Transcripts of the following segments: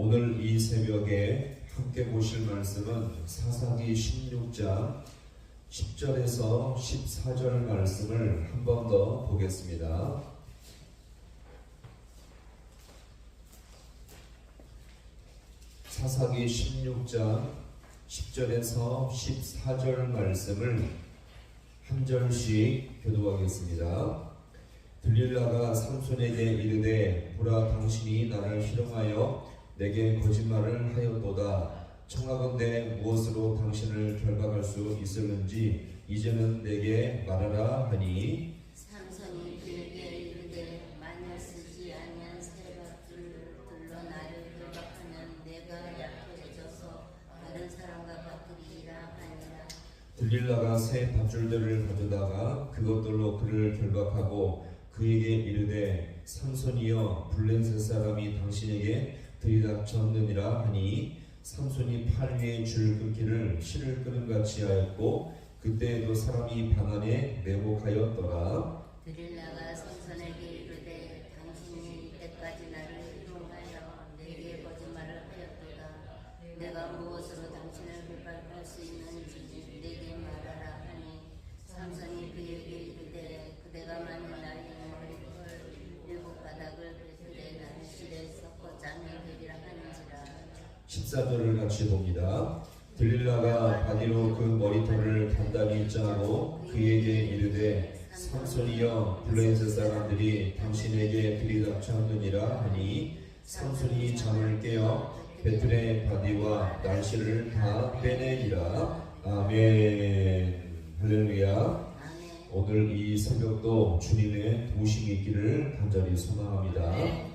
오늘 이 새벽에 함께 보실 말씀은 사사기 16장 10절에서 14절 말씀을 한 번 더 보겠습니다. 사사기 16장 10절에서 14절 말씀을 한 절씩 교도하겠습니다. 들릴라가 삼손에게 이르되 보라 당신이 나를 희롱하여 내게 거짓말을 하였도다. 청하건대 무엇으로 당신을 결박할 수 있을는지 이제는 내게 말하라 하니. 삼손이 그에게 이르되 만일 쓰지 아니한 새 밧줄로 나를 결박하면 내가 약해져서 다른 사람과 바꾸리라 하니라. 들릴라가 새 밧줄들을 가져다가 그것들로 그를 결박하고 그에게 이르되 삼손이여 블레셋 사람이 당신에게 들이닥쳤느니라 하니 삼손이 팔 위에 줄 끊기를 실을 끄는 같이 하였고 그때에도 사람이 방 안에 매복하였더라. 드릴라가 삼손에게 이르되 당신이 이때까지 나를 희롱하여 내게 거짓말을 하였도다. 내가 무엇으로 당신을 결박할 수 있는지 내게 말하라 하니 삼손이 그에게 이르되 그대가 만일 나의 머리털 일곱 가닥을 베풀에 날실에 섞어 짜면 되리라 하는지라 14절을 같이 봅니다. 들릴라가 바디로 그 머리털을 단단히 짜고 그에게 이르되 삼손이여 블레셋 사람들이 당신에게 들이닥쳤느니라 하니 삼손이 잠을 깨어 베틀의 바디와 날씨를 다 빼내니라 아멘 할렐루야 오늘 이 새벽도 주님의 도심이 있기를 간절히 소망합니다.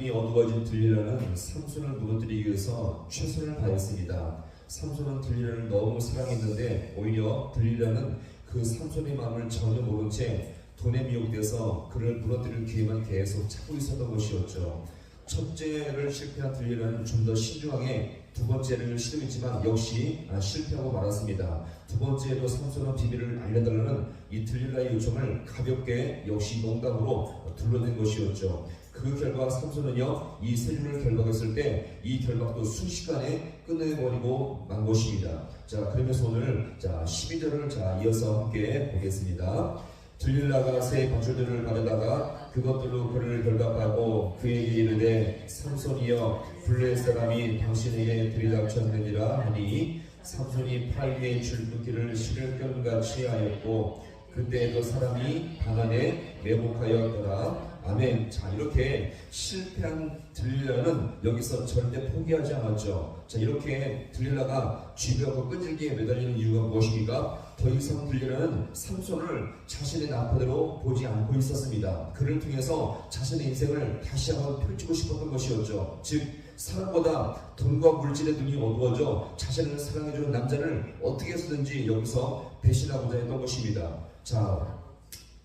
눈이 어두워진 들리라는 삼손을 무너뜨리기 위해서 최선을 다했습니다. 삼손은 들리라를 너무 사랑했는데 오히려 들리라는 그 삼손의 마음을 전혀 모른 채 돈에 미혹돼서 그를 무너뜨릴 기회만 계속 찾고 있었던 것이었죠. 첫째를 실패한 들리라는 좀 더 신중하게 두 번째를 시도했지만 역시 아, 실패하고 말았습니다. 두 번째로 삼손은 비밀을 알려달라는 이 들릴라의 요청을 가볍게 역시 농담으로 둘러댄 것이었죠. 그 결과 삼손은요 이 세륜을 결박했을 때 이 결박도 순식간에 끝내버리고 만 것입니다. 자 그러면서 오늘 자 12절을 자 이어서 함께 보겠습니다. 들릴라가 새 밧줄들을 가져다가 그것들로 그를 결박하고 그에게 이르되 삼손이여 블레 사람이 당신에게 들이닥쳤느니라 하니 삼손이 팔 위에 줄끊기를 실을 끈같이 하였고 그때에도 사람이 방 안에 매복하였더라 아멘. 자, 이렇게 실패한 들릴라는 여기서 절대 포기하지 않았죠. 자, 이렇게 들릴라가 쥐벽과 끈질기에 매달리는 이유가 무엇입니까? 더 이상 들릴라는 삼손을 자신의 나파대로 보지 않고 있었습니다. 그를 통해서 자신의 인생을 다시 한번 펼치고 싶었던 것이었죠. 즉, 사람보다 돈과 물질의 눈이 어두워져 자신을 사랑해주는 남자를 어떻게 해서든지 여기서 배신하고자 했던 것입니다. 자,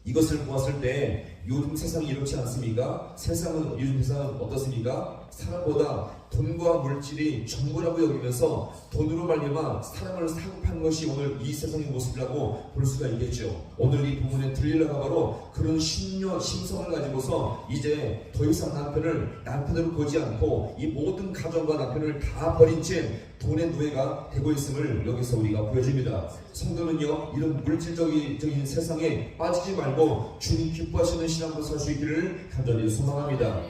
이것을 보았을 때 요즘 세상이 이렇지 않습니까? 세상은 요즘 세상은 어떻습니까? 사람보다 돈과 물질이 전부라고 여기면서 돈으로 말미암아 사람을 사고 파는 것이 오늘 이 세상의 모습이라고 볼 수가 있겠죠. 오늘 이 부분에 들릴라가 바로 그런 신녀 심성을 가지고서 이제 더 이상 남편을 남편으로 보지 않고 이 모든 가정과 남편을 다 버린 채 돈의 노예가 되고 있음을 여기서 우리가 보여줍니다. 성도는요 이런 물질적인 세상에 빠지지 말고 주님 기뻐하시는 신앙으로 살 수 있기를 간절히 소망합니다.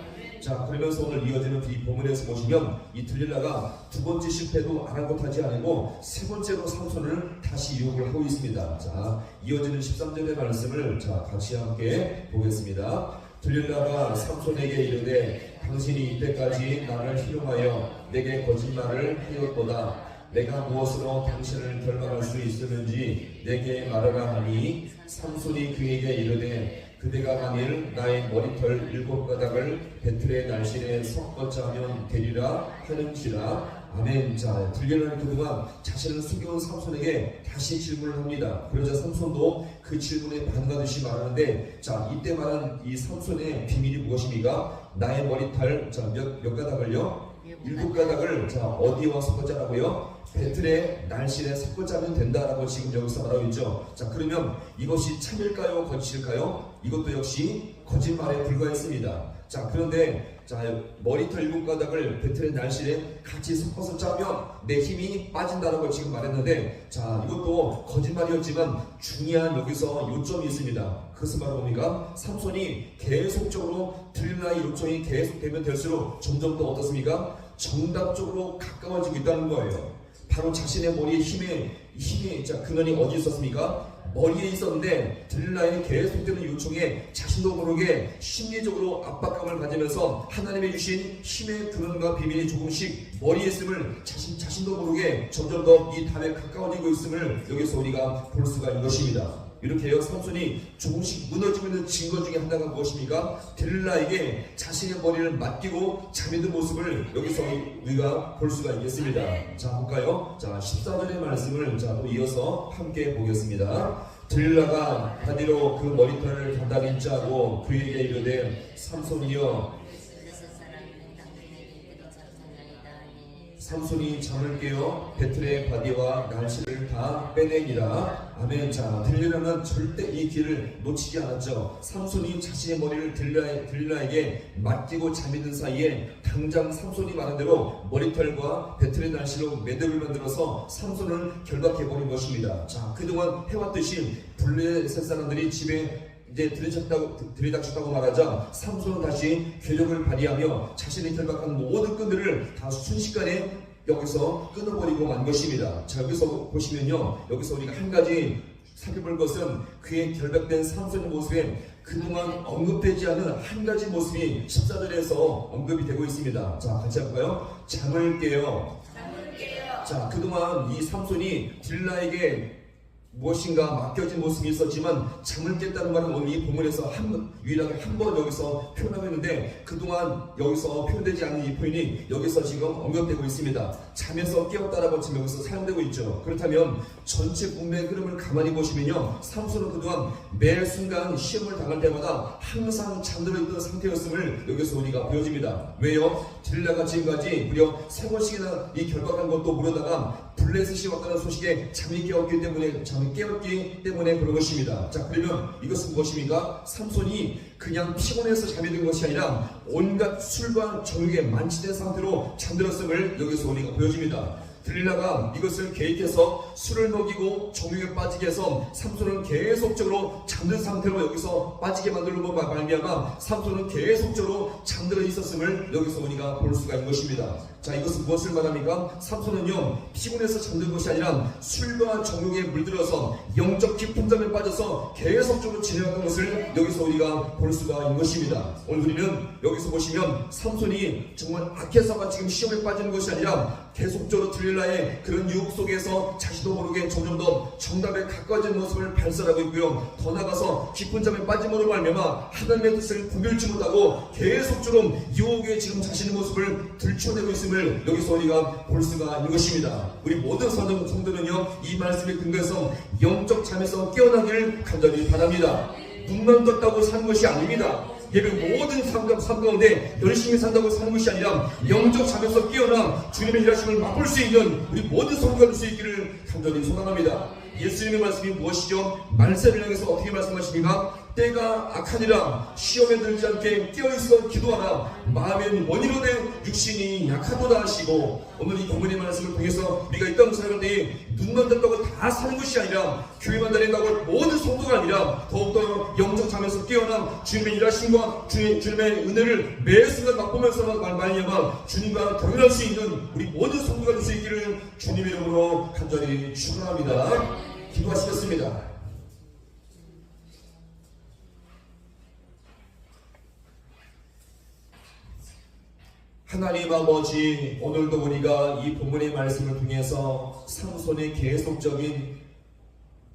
자 그러면서 오늘 이어지는 이 본문에서 보시면 이 들릴라가 두 번째 실패도 아랑곳하지 않고 세 번째로 삼손을 다시 유혹을 하고 있습니다. 자 이어지는 13절의 말씀을 자 같이 함께 보겠습니다. 들릴라가 삼손에게 이르되 당신이 이때까지 나를 희롱하여 내게 거짓말을 하였도다. 내가 무엇으로 당신을 결박할 수 있었는지 내게 말하라 하니 삼손이 그에게 이르되 그대가 만일 나의 머리털 일곱 가닥을 배틀의 날씬에 섞어 짜면 되리라 하는지라. 아멘. 자 들려는 그동안 자신을 숨겨온 삼손에게 다시 질문을 합니다. 그러자 삼손도 그 질문에 반가듯이 말하는데 자 이때 말한 이 삼손의 비밀이 무엇입니까? 나의 머리털 자몇 몇 가닥을요? 일곱 가닥을 자 어디와 섞어 짜라고요? 배틀의 날씬에 섞어 짜면 된다라고 지금 여기서 말하고 있죠. 자 그러면 이것이 참일까요? 거짓일까요 이것도 역시 거짓말에 불과했습니다. 자 그런데 자 머리털 일곱 가닥을 배틀의 날씨에 같이 섞어서 짜면 내 힘이 빠진다는 걸 지금 말했는데 자 이것도 거짓말이었지만 중요한 여기서 요점이 있습니다. 그것은 바로 뭡니까? 삼손이 계속적으로 들릴라의 요청이 계속되면 될수록 점점 더 어떻습니까? 정답 쪽으로 가까워지고 있다는 거예요. 바로 자신의 머리에 힘에 힘이 자 근원이 어디 있었습니까? 머리에 있었는데 들릴라의 계속되는 요청에 자신도 모르게 심리적으로 압박감을 가지면서 하나님의 주신 힘의 근원과 비밀이 조금씩 머리에 있음을 자신 자신도 모르게 점점 더이 답에 가까워지고 있음을 여기서 우리가 볼 수가 있는 것입니다. 이렇게 해요 삼손이 조금씩 무너지고 있는 증거 중에 하나가 무엇입니까? 들릴라에게 자신의 머리를 맡기고 든 모습을 여기서 우리가 볼 수가 있겠습니다. 자 볼까요? 자 14절의 말씀을 자 또 이어서 함께 보겠습니다. 들릴라가 다디로 그 머리털을 단단히 짜고 그에게 이르되 삼손이여 그래서 사람은 당신에게 그리 잡상하이다 하니 삼손이 잠을 깨어 배틀의 바디와 날씨를 다 빼내니라. 아멘. 자, 들리라는 절대 이 길을 놓치지 않았죠. 삼손이 자신의 머리를 들리라, 들리라에게 맡기고 잠이 든 사이에 당장 삼손이 말한 대로 머리털과 배틀의 날씨로 매듭을 만들어서 삼손을 결박해버린 것입니다. 자, 그동안 해왔듯이 블레셋 사람들이 집에 이제 들이닥쳤다고, 들이닥쳤다고 말하자 삼손은 다시 괴력을 발휘하며 자신이 결박한 모든 끈들을 다 순식간에 여기서 끊어버리고 만 것입니다. 자 여기서 보시면요 여기서 우리가 한 가지 살펴볼 것은 그의 결박된 삼손의 모습에 그동안 언급되지 않은 한 가지 모습이 14절에서 언급이 되고 있습니다. 자 같이 할까요? 잠을 깨요. 자, 그동안 이 삼손이 딜라에게 무엇인가 맡겨진 모습이 있었지만 잠을 깼다는 말은 오늘 이 본문에서 한 번, 유일하게 한 번 여기서 표현하고 있는데 그동안 여기서 표현되지 않는 이 표현이 여기서 지금 언급되고 있습니다. 잠에서 깨었다라고 지금 여기서 사용되고 있죠. 그렇다면 전체 문맥의 흐름을 가만히 보시면요. 삼손은 그동안 매 순간 시험을 당할 때마다 항상 잠들어 있던 상태였음을 여기서 우리가 보여집니다. 왜요? 딜라가 지금까지 무려 세 번씩이나 이 결박한 것도 모르다가 블레셋이 왔다는 소식에 잠이 깨었기 때문에 잠이 깨었기 때문에 그런 것입니다. 자 그러면 이것은 무엇입니까? 삼손이 그냥 피곤해서 잠이 든 것이 아니라 온갖 술과 정욕에 만취된 상태로 잠들었음을 여기서 우리가 보여줍니다. 들릴라가 이것을 계획해서 술을 먹이고 정욕에 빠지게 해서 삼손은 계속적으로 잠든 상태로 여기서 빠지게 만들고 말미암아 삼손은 계속적으로 잠들어 있었음을 여기서 우리가 볼 수가 있는 것입니다. 자 이것은 무엇을 말합니까? 삼손은요 피곤해서 잠든 것이 아니라 술과 정욕에 물들어서 영적 깊은 잠에 빠져서 계속적으로 진행했던 것을 여기서 우리가 볼 수가 있는 것입니다. 오늘 우리는 여기서 보시면 삼손이 정말 악해서가 지금 시험에 빠지는 것이 아니라 계속적으로 들릴라의 그런 유혹 속에서 자신도 모르게 점점 더 정답에 가까워진 모습을 발설하고 있고요. 더 나가서 깊은 잠에 빠짐으로 말미암아 하나님의 뜻을 구별치 못하고 계속적으로 유혹에 지금 자신의 모습을 들춰내고 있음을 여기서 우리가 볼 수가 있는 것입니다. 우리 모든 성도, 성도는요 이 말씀에 근거해서 영적 잠에서 깨어나기를 간절히 바랍니다. 눈만 떴다고 사는 것이 아닙니다. 예배 모든 삶, 가- 삶 가운데 열심히 산다고 사는 것이 아니라 영적 잠에서 깨어나 주님의 일하심을 맛볼 수 있는 우리 모든 성도가 될 수 있기를 간절히 소망합니다. 예수님의 말씀이 무엇이죠? 말세를 향해서 어떻게 말씀하십니까? 때가 악하니라 시험에 들지 않게 깨어있어 기도하라 마음엔 원이로 된 육신이 약하도다 하시고 오늘 이 본문의 말씀을 통해서 우리가 이 땅을 살아갈 때 눈만 떴다고 다 사는 것이 아니라 교회만 다닌다고 모든 성도가 아니라 더욱더 주님의 일하심과 주님, 주님의 은혜를 매 순간 맛보면서 말미암아 주님과 동행할 수 있는 우리 모든 성도가 될 수 있기를 주님의 이름으로 간절히 축원합니다 기도하시겠습니다. 하나님 아버지 오늘도 우리가 이 본문의 말씀을 통해서 삼손의 계속적인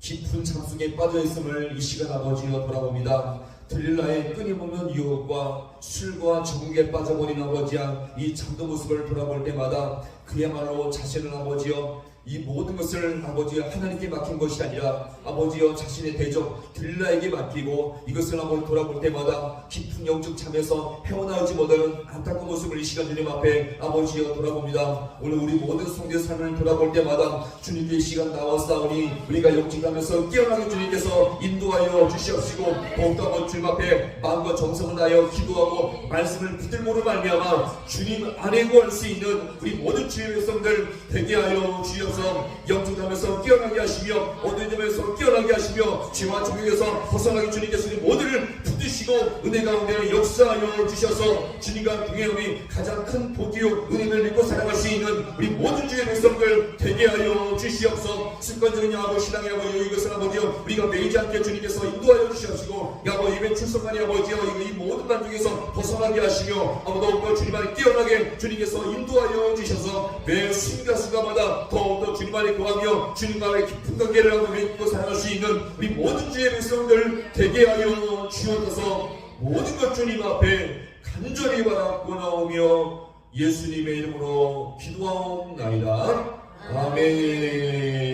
깊은 잠속에 빠져 있음을 이 시간 아버지여 돌아봅니다. 들릴라의 끊임없는 유혹과 술과 정국에 빠져버린 아버지야 이 잠든 모습을 돌아볼 때마다 그야말로 자신을 아버지여 이 모든 것을 아버지 하나님께 맡긴 것이 아니라 아버지여 자신의 대적 들라에게 맡기고 이것을 한번 돌아볼 때마다 깊은 영적 잠에서 헤어나오지 못하는 안타까운 모습을 이 시간 주님 앞에 아버지여 돌아봅니다. 오늘 우리 모든 성대 삶을 돌아볼 때마다 주님께 이 시간 나왔사오니 우리가 영직하면서 깨어나게 주님께서 인도하여 주시옵시고 더욱더 주님 앞에 마음과 정성을 다하여 기도하고 말씀을 붙들모로 말미암아 주님 안에 구할 수 있는 우리 모든 주의 백성들 되게 하여 주옵소서. 영적하면서 깨어나게 하시며 어두운 점에서 깨어나게 하시며 죄와 종교에서 벗어나게 주님께서 모두를 붙드시 고 은혜 가운데 역사하여 주셔서 주님과 동행함이 가장 큰 복이요 은혜를 믿고 살아갈 수 있는 우리 모든 주의 백성들 되게 하여 주시옵소서. 습관적인 야하고 신앙의 아버지 이것을 아버지요. 우리가 매이지 않게 주님께서 인도하여 주시옵시고 야고 예배 출석하니 아버지요 이 모든 반 중에서 벗어나게 하시며 아무 더욱더 주님 안에 깨어나게 주님께서 인도하여 주셔서 매 순간순간마다 더욱더 주님 안에 거하며 주님과의 깊은 관계를 하고 맺고 살아갈 수 있는 우리 모든 주의 백성들 되게 하여 주옵소서 모든 것 주님 앞에 간절히 바라고 나오며 예수님의 이름으로 기도하옵나이다. 아멘.